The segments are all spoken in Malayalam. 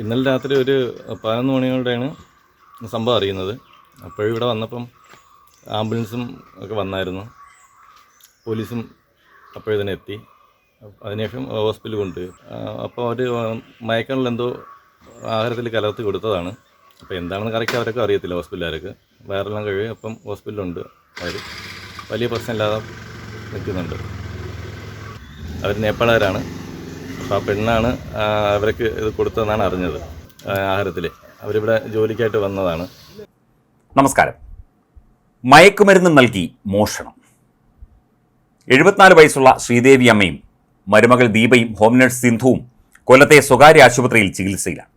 ഇന്നലെ രാത്രി ഒരു പതിനൊന്ന് മണിയോടെയാണ് സംഭവം അറിയുന്നത്. അപ്പോഴിവിടെ വന്നപ്പം ആംബുലൻസും ഒക്കെ വന്നായിരുന്നു. പോലീസും അപ്പോഴതിനെ എത്തി. അതിനുശേഷം ഹോസ്പിറ്റലിൽ കൊണ്ടുപോയി. അപ്പോൾ അവർ മയക്കണിൽ എന്തോ ആഹാരത്തിൽ കലർത്തി കൊടുത്തതാണ്. അപ്പോൾ എന്താണെന്ന് കറക്റ്റ് അവരൊക്കെ അറിയത്തില്ല ഹോസ്പിറ്റലുകാർക്ക്. വയറെല്ലാം കഴിയും അപ്പം ഹോസ്പിറ്റലുണ്ട് അവർ. വലിയ പ്രശ്നമില്ലാതെ നിൽക്കുന്നുണ്ട്. അവർ നേപ്പാളുകാരാണ്. അപ്പോൾ ആ പെണ്ണാണ് അവർക്ക് ഇത് കൊടുത്തതെന്നാണ് അറിഞ്ഞത് ആഹാരത്തിൽ അവരിവിടെ ജോലിക്കായിട്ട് വന്നതാണ്. നമസ്കാരം. മയക്കുമരുന്ന് നൽകി മോഷണം. എഴുപത്തിനാല് വയസ്സുള്ള ശ്രീദേവി അമ്മയും മരുമകൾ ദീപയും ഹോം നഴ്സ് സിന്ധുവും കൊല്ലത്തെ സ്വകാര്യ ആശുപത്രിയിൽ ചികിത്സയിലാണ്.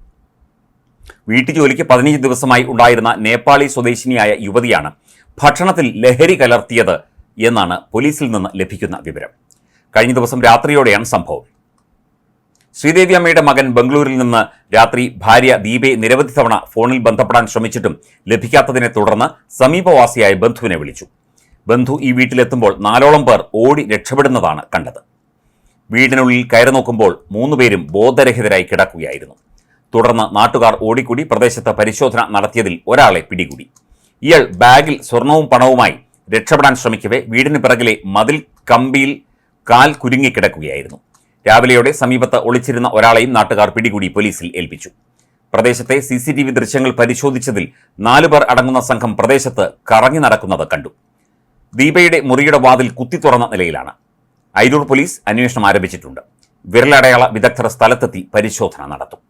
വീട്ടുജോലിക്ക് പതിനഞ്ച് ദിവസമായി ഉണ്ടായിരുന്ന നേപ്പാളി സ്വദേശിനിയായ യുവതിയാണ് ഭക്ഷണത്തിൽ ലഹരി കലർത്തിയത് എന്നാണ് പോലീസിൽ നിന്ന് ലഭിക്കുന്ന വിവരം. കഴിഞ്ഞ ദിവസം രാത്രിയോടെയാണ് സംഭവം. ശ്രീദേവി അമ്മയുടെ മകൻ ബംഗളൂരിൽ നിന്ന് രാത്രി ഭാര്യ ദീപയെ നിരവധി തവണ ഫോണിൽ ബന്ധപ്പെടാൻ ശ്രമിച്ചിട്ടും ലഭിക്കാത്തതിനെ തുടർന്ന് സമീപവാസിയായ ബന്ധുവിനെ വിളിച്ചു. ബന്ധു ഈ വീട്ടിലെത്തുമ്പോൾ നാലോളം പേർ ഓടി രക്ഷപ്പെടുന്നതാണ് കണ്ടത്. വീടിനുള്ളിൽ കയറി നോക്കുമ്പോൾ മൂന്നുപേരും ബോധരഹിതരായി കിടക്കുകയായിരുന്നു. തുടർന്ന് നാട്ടുകാർ ഓടിക്കൂടി പ്രദേശത്ത് പരിശോധന നടത്തിയതിൽ ഒരാളെ പിടികൂടി. ഇയാൾ ബാഗിൽ സ്വർണവും പണവുമായി രക്ഷപ്പെടാൻ ശ്രമിക്കവേ വീടിന് പിറകിലെ മതിൽ കമ്പിയിൽ കാൽ കുരുങ്ങിക്കിടക്കുകയായിരുന്നു രാവിലെയോടെ സമീപത്ത് ഒളിച്ചിരുന്ന ഒരാളെയും നാട്ടുകാർ പിടികൂടി പോലീസിൽ ഏൽപ്പിച്ചു. പ്രദേശത്തെ സി സി ടി വി ദൃശ്യങ്ങൾ പരിശോധിച്ചതിൽ നാലുപേർ അടങ്ങുന്ന സംഘം പ്രദേശത്ത് കറങ്ങി നടക്കുന്നത് കണ്ടു. ദീപയുടെ മുറിയുടെ വാതിൽ കുത്തി തുറന്ന നിലയിലാണ്. അയിരൂർ പോലീസ് അന്വേഷണം ആരംഭിച്ചിട്ടുണ്ട്. വിരലടയാള വിദഗ്ധർ സ്ഥലത്തെത്തി പരിശോധന നടത്തും.